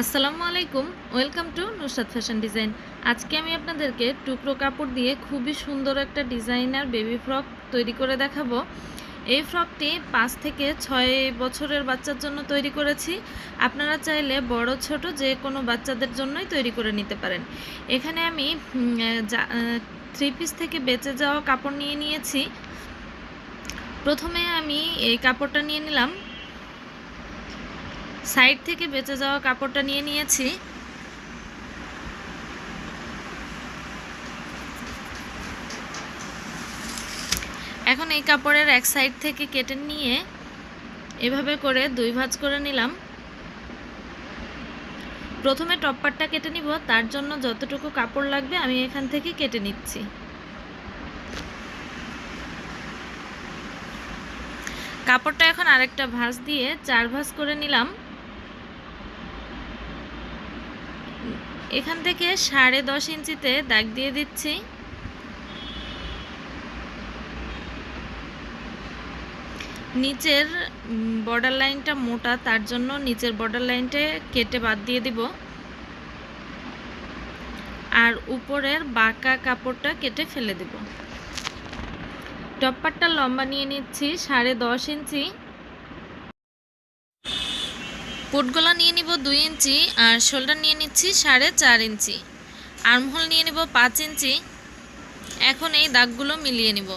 আসসালামু আলাইকুম, welcome to Nusrat fashion design. আজকে আমি আপনাদেরকে টুকরো কাপড় দিয়ে খুবই সুন্দর একটা ডিজাইনার বেবি ফ্রক তৈরি করে দেখাবো। এই ফ্রকটি পাঁচ থেকে ছয় বছরের বাচ্চার জন্য তৈরি করেছি। আপনারা চাইলে বড়, ছোট যে কোনো বাচ্চাদের জন্যই তৈরি করে নিতে পারেন। এখানে আমি থ্রি পিস থেকে বেঁচে যাওয়া কাপড় নিয়ে নিয়েছি। প্রথমে আমি এই কাপড়টা নিয়ে নিলাম। সাইড থেকে বেঁচে যাওয়া কাপড়টা নিয়ে নিয়েছি। এখন এই কাপড়ের এক সাইড থেকে কেটে নিয়ে এভাবে করে দুই ভাঁজ করে নিলাম। প্রথমে টপ পার্টটা কেটে নিব, তার জন্য যতটুকু কাপড় লাগবে আমি এখান থেকে কেটে নিচ্ছি। কাপড়টা এখন আরেকটা ভাঁজ দিয়ে চার ভাঁজ করে নিলাম। এখান থেকে সাড়ে দশ ইঞ্চিতে দাগ দিয়ে দিচ্ছি। নিচের বর্ডার লাইনটা মোটা, তার জন্য নিচের বর্ডার লাইনটা কেটে বাদ দিয়ে দিব। আর উপরের বাঁকা কাপড়টা কেটে ফেলে দেব। টপ্পারটা লম্বা নিয়ে নিচ্ছি, সাড়ে দশ ইঞ্চি। পুটগোলা নিয়ে নিব দুই ইঞ্চি আর শোল্ডার নিয়ে নিচ্ছি সাড়ে চার ইঞ্চি। আর্মহোল নিয়ে নিব পাঁচ ইঞ্চি। এখন এই দাগগুলো মিলিয়ে নিব।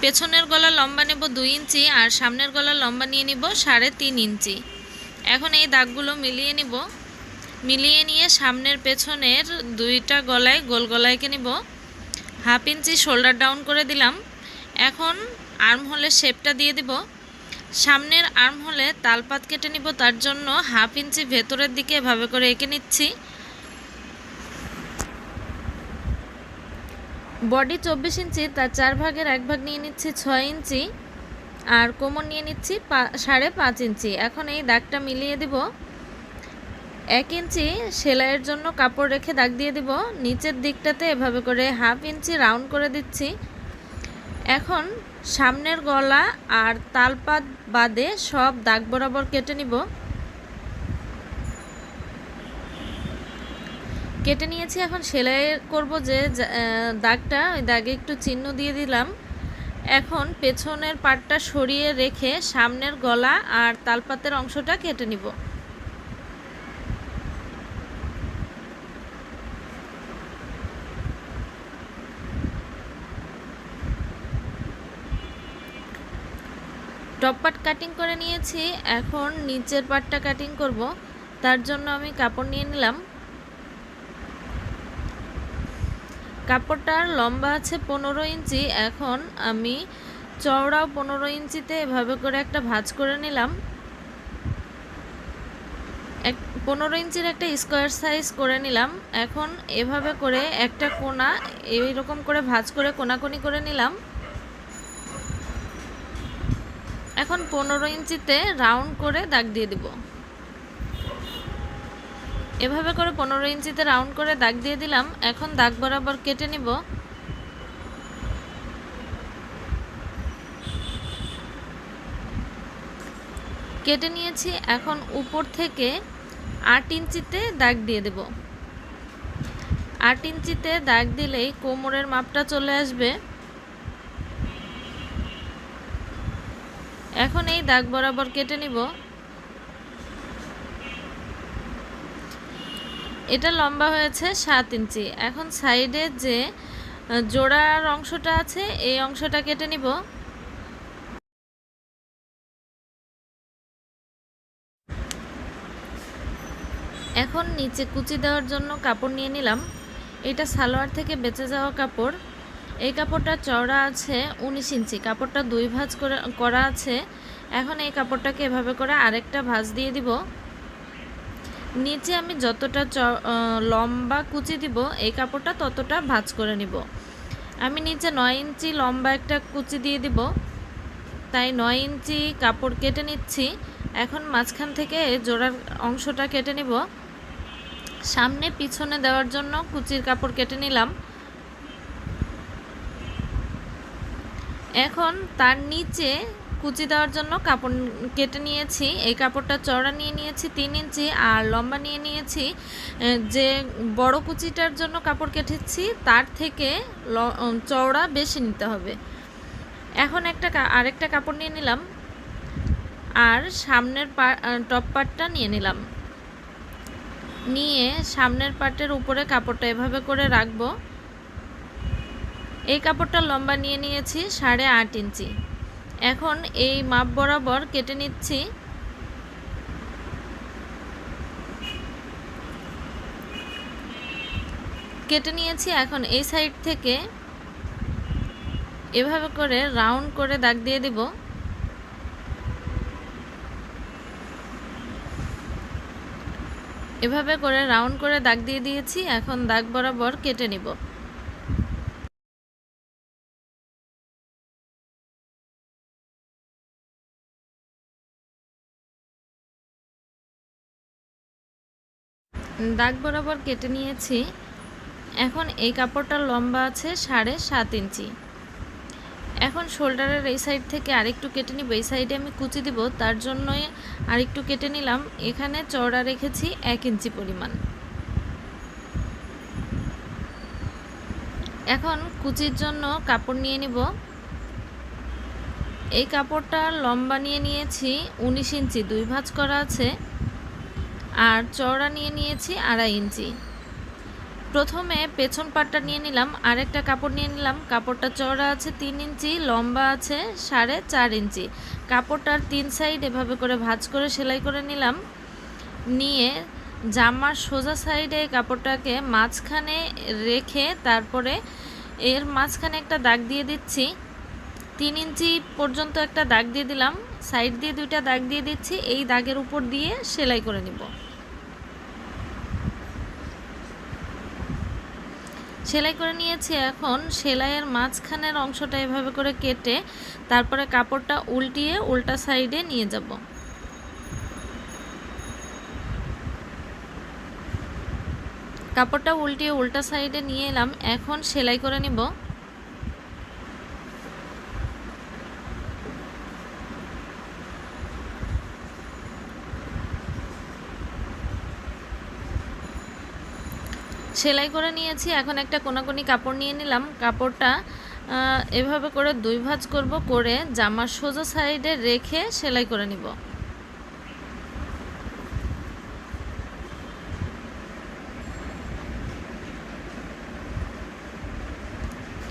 পেছনের গলা লম্বা নেব দুই ইঞ্চি আর সামনের গলা লম্বা নিয়ে নিব সাড়ে তিন ইঞ্চি। এখন এই দাগগুলো মিলিয়ে নিব। মিলিয়ে নিয়ে সামনের পেছনের দুইটা গলায় গোল গলায়কে নিব। হাফ ইঞ্চি শোল্ডার ডাউন করে দিলাম। এখন আর্ম হোলের শেপটা দিয়ে দিব। সামনের আর্ম হলে তালপাত কেটে নিব, তার জন্য হাফ ইঞ্চি ভেতরের দিকে এভাবে করে এঁকে নিচ্ছি। বডি চব্বিশ ইঞ্চি, তার চার ভাগের এক ভাগ নিয়ে নিচ্ছি ছয় ইঞ্চি, আর কোমর নিয়ে নিচ্ছি সাড়ে পাঁচ ইঞ্চি। এখন এই দাগটা মিলিয়ে দিব। এক ইঞ্চি সেলাইয়ের জন্য কাপড় রেখে দাগ দিয়ে দিব। নিচের দিকটাতে এভাবে করে হাফ ইঞ্চি রাউন্ড করে দিচ্ছি। এখন সামনের গলা আর তালপাত বাদে সব দাগ বরাবর কেটে নিব। কেটে নিয়েছি, এখন সেলাই করব যে দাগটা, ওই দাগে একটু চিহ্ন দিয়ে দিলাম। এখন পেছনের পাটটা সরিয়ে রেখে সামনের গলা আর তালপাতের অংশটা কেটে নিব। টপ পার্ট কাটিং করে নিয়েছি। এখন নিচের পার্টটা কাটিং করব। তার জন্য আমি কাপড় নিয়ে নিলাম। কাপড়টার লম্বা আছে পনেরো ইঞ্চি। এখন আমি চওড়াও পনেরো ইঞ্চিতে এভাবে করে একটা ভাঁজ করে নিলাম। এক পনেরো ইঞ্চির একটা স্কোয়ার সাইজ করে নিলাম। এখন এভাবে করে একটা কোনা এইরকম করে ভাঁজ করে কোনাকুনি করে নিলাম। এখন পনেরো ইঞ্চিতে রাউন্ড করে দাগ দিয়ে দিব। এভাবে করে পনেরো ইঞ্চিতে রাউন্ড করে দাগ দিয়ে দিলাম। এখন দাগ বরাবর কেটে নিব। কেটে নিয়েছি। এখন উপর থেকে আট ইঞ্চিতে দাগ দিয়ে দেব। আট ইঞ্চিতে দাগ দিলেই কোমরের মাপটা চলে আসবে। এখন এই দাগ বরাবর কেটে নিব। এটা লম্বা হয়েছে সাত ইঞ্চি। এখন সাইডে যে জোড়ার অংশটা আছে, এই অংশটা কেটে নিব। এখন নিচে কুচি দেওয়ার জন্য কাপড় নিয়ে নিলাম। এটা সালোয়ার থেকে বেঁচে যাওয়া কাপড়। এই কাপড়টা চওড়া আছে উনিশ ইঞ্চি। কাপড়টা দুই ভাঁজ করে, করা আছে। এখন এই কাপড়টাকে এভাবে করে আরেকটা ভাঁজ দিয়ে দিব। নিচে আমি যতটা চ লম্বা কুচি দিব, এই কাপড়টা ততটা ভাঁজ করে নিব। আমি নিচে নয় ইঞ্চি লম্বা একটা কুচি দিয়ে দিব। তাই নয় ইঞ্চি কাপড় কেটে নিচ্ছি। এখন মাঝখান থেকে জোড়ার অংশটা কেটে নিব। সামনে পিছনে দেওয়ার জন্য কুচির কাপড় কেটে নিলাম। এখন তার নিচে কুচি দেওয়ার জন্য কাপড় কেটে নিয়েছি। এই কাপড়টা চওড়া নিয়ে নিয়েছি তিন ইঞ্চি আর লম্বা নিয়ে নিয়েছি। যে বড় কুচিটার জন্য কাপড় কেটেছি, তার থেকে চওড়া বেশি নিতে হবে। এখন একটা আরেকটা কাপড় নিয়ে নিলাম। আর সামনের টপ পার্টটা নিয়ে নিলাম। নিয়ে সামনের পার্টের উপরে কাপড়টা এভাবে করে রাখব। এই কাপড়টা লম্বা নিয়ে নিয়েছি সাড়ে আট ইঞ্চি। এখন এই মাপ বরাবর কেটে নিচ্ছি। কেটে নিয়েছি এখন এই সাইড থেকে এভাবে করে রাউন্ড করে দাগ দিয়ে দিব। এভাবে করে রাউন্ড করে দাগ দিয়ে দিয়েছি, এখন দাগ বরাবর কেটে নিব। দাগ বরাবর কেটে নিয়েছি। এখন এই কাপড়টার লম্বা আছে সাড়ে সাত ইঞ্চি। এখন শোল্ডারের এই সাইড থেকে আরেকটু কেটে নিব। এই সাইডে আমি কুচি দিব, তার জন্যই আরেকটু কেটে নিলাম। এখানে চওড়া রেখেছি এক ইঞ্চি পরিমাণ। এখন কুচির জন্য কাপড় নিয়ে নিব। এই কাপড়টা লম্বা নিয়ে নিয়েছি, উনিশ ইঞ্চি, দুই ভাঁজ করা আছে। আর চওড়া নিয়ে নিয়েছি আড়াই ইঞ্চি। প্রথমে পেছন পাটটা নিয়ে নিলাম, আরেকটা কাপড় নিয়ে নিলাম। কাপড়টা চওড়া আছে তিন ইঞ্চি, লম্বা আছে সাড়ে চার ইঞ্চি। কাপড়টার তিন সাইড এভাবে করে ভাজ করে সেলাই করে নিলাম। নিয়ে জামার সোজা সাইডে কাপড়টাকে মাঝখানে রেখে তারপরে এর মাঝখানে একটা দাগ দিয়ে দিচ্ছি। তিন ইঞ্চি পর্যন্ত একটা দাগ দিয়ে দিলাম। সাইড দিয়ে দুইটা দাগ দিয়ে দিচ্ছি। এই দাগের উপর দিয়ে সেলাই করে নিব। সেলাই করে নিয়েছি এখন। সেলাইয়ের মাঝখানের অংশটা এভাবে করে কেটে তারপরে কাপড়টা উল্টিয়ে উল্টা সাইডে নিয়ে যাব। কাপড়টা উল্টিয়ে উল্টা সাইডে নিয়ে এলাম। এখন সেলাই করে নিব। সেলাই করে নিয়েছি। এখন একটা কোনাকুনি কাপড় নিয়ে নিলাম। কাপড়টা এভাবে করে দুই ভাঁজ করব করে জামার সোজা সাইডে রেখে সেলাই করে নিব।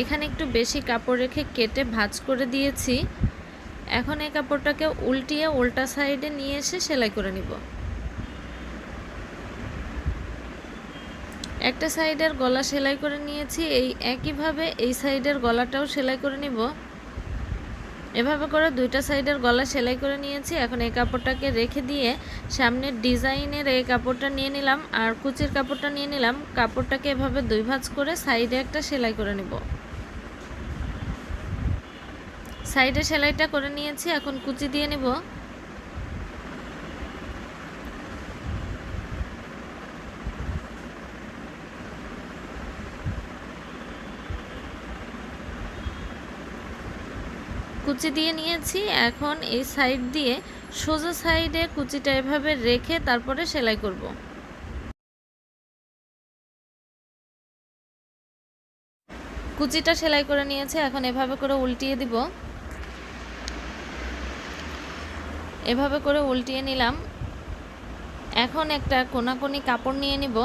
এখানে একটু বেশি কাপড় রেখে কেটে ভাঁজ করে দিয়েছি। এখন এই কাপড়টাকে উল্টিয়ে উল্টা সাইডে নিয়ে এসে সেলাই করে নিব। একটা সাইডের গলা সেলাই করে নিয়েছি, এই একইভাবে এই সাইডের গলাটাও সেলাই করে নিব। এভাবে করে দুইটা সাইডের গলা সেলাই করে নিয়েছি। এখন এই কাপড়টাকে রেখে দিয়ে সামনের ডিজাইনের এই কাপড়টা নিয়ে নিলাম আর কুচির কাপড়টা নিয়ে নিলাম। কাপড়টাকে এভাবে দুই ভাঁজ করে সাইডে একটা সেলাই করে নিব। সাইডে সেলাইটা করে নিয়েছি, এখন কুচি দিয়ে নিব। কুচি দিয়ে নিয়েছি। এখন এই সাইড দিয়ে সোজা সাইডে কুচিটা এভাবে রেখে তারপরে সেলাই করব। কুচিটা সেলাই করে নিয়েছে, এখন এভাবে করে উল্টিয়ে দিব। এভাবে করে উল্টিয়ে নিলাম। এখন একটা কোনাকুনি কাপড় নিয়ে নিব।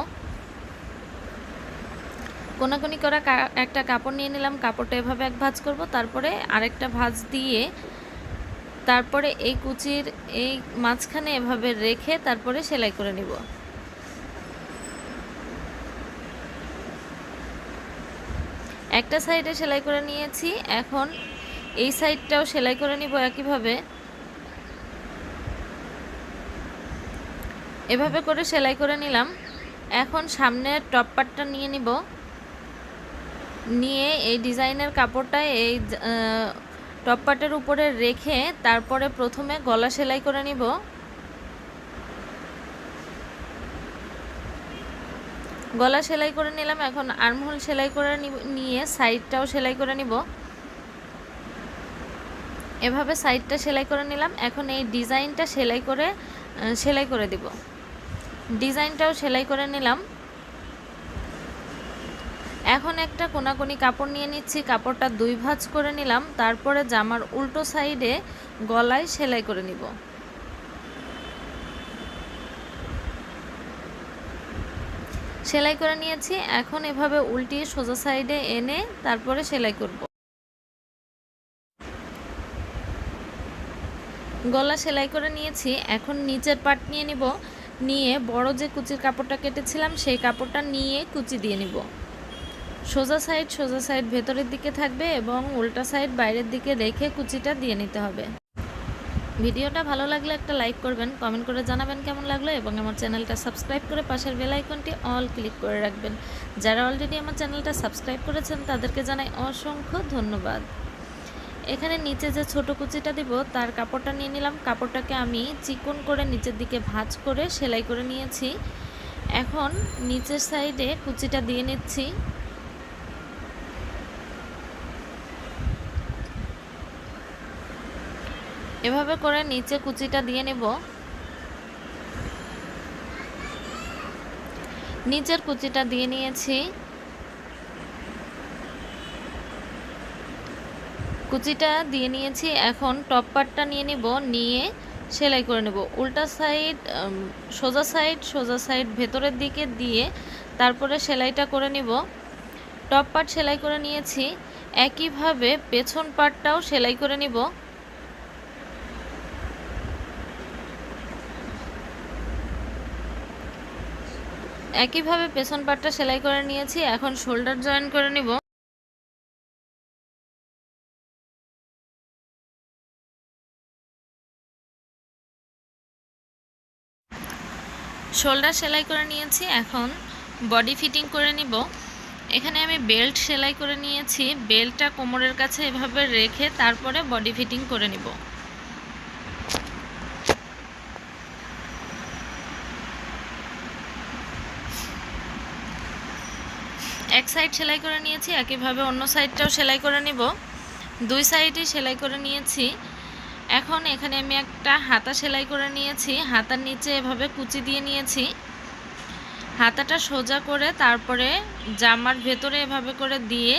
কোনাকুনি করা একটা কাপড় নিয়ে নিলাম, কাপড়টা এভাবে এক ভাঁজ করব, তারপরে আরেকটা ভাঁজ দিয়ে তারপরে এই কুচির এই মাঝখানে এভাবে রেখে তারপরে সেলাই করে নিব। একটা সাইডে সেলাই করে নিয়েছি, এখন এই সাইডটাও সেলাই করে নিব একইভাবে। এভাবে করে সেলাই করে নিলাম, এখন সামনের টপ পার্টটা নিয়ে নিব। নিয়ে এই ডিজাইনের কাপড়টা এই টপ পার্টের উপরে রেখে তারপরে প্রথমে গলা সেলাই করে নিব। গলা সেলাই করে নিলাম, এখন আর্মহোল সেলাই করে নিয়ে সাইডটাও সেলাই করে নিব। এভাবে সাইডটা সেলাই করে নিলাম, এখন এই ডিজাইনটা সেলাই করে সেলাই করে দিব। ডিজাইনটাও সেলাই করে নিলাম। এখন একটা কোনাকুনি কাপড় নিয়ে নিচ্ছি, কাপড়টা দুই ভাঁজ করে নিলাম, তারপরে জামার উল্টো সাইডে গলায় সেলাই করে নিব। সেলাই করে নিয়েছি, এখন এভাবে উল্টিয়ে সোজা সাইডে এনে তারপরে সেলাই করব। গলা সেলাই করে নিয়েছি, এখন নিচের পাট নিয়ে নিব, নিয়ে বড় যে কুচির কাপড়টা কেটেছিলাম, সেই কাপড়টা নিয়ে কুচি দিয়ে নিব। সোজা সাইড সোজা সাইড ভেতরের দিকে থাকবে এবং উল্টা সাইড বাইরের দিকে রেখে কুচিটা দিয়ে নিতে হবে। ভিডিওটা ভালো লাগলে একটা লাইক করবেন, কমেন্ট করে জানাবেন কেমন লাগল এবং আমার চ্যানেলটা সাবস্ক্রাইব করে পাশের বেল আইকনটি অল ক্লিক করে রাখবেন। যারা অলরেডি আমার চ্যানেলটা সাবস্ক্রাইব করেছেন, তাদেরকে জানাই অসংখ্য ধন্যবাদ। এখানে নিচে যে ছোট কুচিটা দিব, তার কাপড়টা নিয়ে নিলাম। কাপড়টাকে আমি চিকন করে নিচের দিকে ভাঁজ করে সেলাই করে নিয়েছি। এখন নিচের সাইডে কুচিটা দিয়ে নিচ্ছি। এভাবে করে নিচে কুচিটা দিয়ে নেব। নিচের কুচিটা দিয়ে নিয়েছি। কুচিটা দিয়ে নিয়েছি, এখন টপ পার্টটা নিয়ে নিব, নিয়ে সেলাই করে নেব। উল্টা সাইড সোজা সাইড সোজা সাইড ভেতরের দিকে দিয়ে তারপরে সেলাইটা করে নিব। টপ পার্ট সেলাই করে নিয়েছি, একইভাবে পেছন পার্টটাও সেলাই করে নিব। একইভাবে পেছন পাটটা সেলাই করে নিয়েছি, এখন শোল্ডার জয়েন করে নিব। শোল্ডার সেলাই করে নিয়েছি, এখন বডি ফিটিং করে নিব। এখানে আমি বেল্ট সেলাই করে নিয়েছি, বেল্টটা কোমরের কাছে এভাবে রেখে তারপরে বডি ফিটিং করে নিব। এক সাইড সেলাই করে নিয়েছি, একইভাবে অন্য সাইডটাও সেলাই করে নিব। দুই সাইডই সেলাই করে নিয়েছি। এখন এখানে আমি একটা হাতা সেলাই করে নিয়েছি, হাতার নিচে এভাবে কুচি দিয়ে নিয়েছি। হাতাটা সোজা করে তারপরে জামার ভেতরে এভাবে করে দিয়ে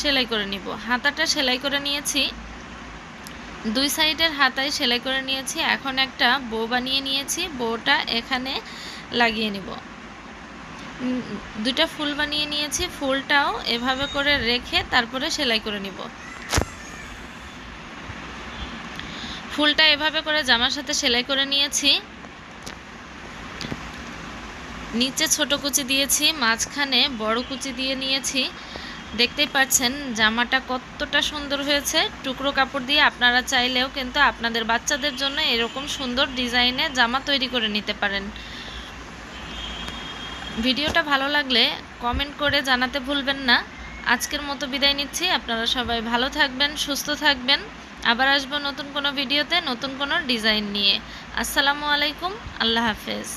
সেলাই করে নিব। হাতাটা সেলাই করে নিয়েছি। দুই সাইডের হাতায় সেলাই করে নিয়েছি। এখন একটা বো বানিয়ে নিয়েছি। বউটা এখানে লাগিয়ে নিব। দুটা ফুল বানিয়ে নিয়েছি, ফুলটাও এভাবে করে রেখে তারপরে সেলাই করে নিব। ফুলটা এভাবে করে জামার সাথে সেলাই করে নিয়েছি। নিচে ছোট কুচি দিয়েছি, মাঝখানে বড় কুচি দিয়ে নিয়েছি। দেখতেই পাচ্ছেন জামাটা কতটা সুন্দর হয়েছে। টুকরো কাপড় দিয়ে আপনারা চাইলেও কিন্তু আপনাদের বাচ্চাদের জন্য এরকম সুন্দর ডিজাইনে জামা তৈরি করে নিতে পারেন। ভিডিওটা ভালো লাগলে কমেন্ট করে জানাতে ভুলবেন না। আজকের মতো বিদায় নিচ্ছি। আপনারা সবাই ভালো থাকবেন, সুস্থ থাকবেন। আবার আসব নতুন কোনো ভিডিওতে, নতুন কোনো ডিজাইন নিয়ে। আসসালামু আলাইকুম, আল্লাহ হাফেজ।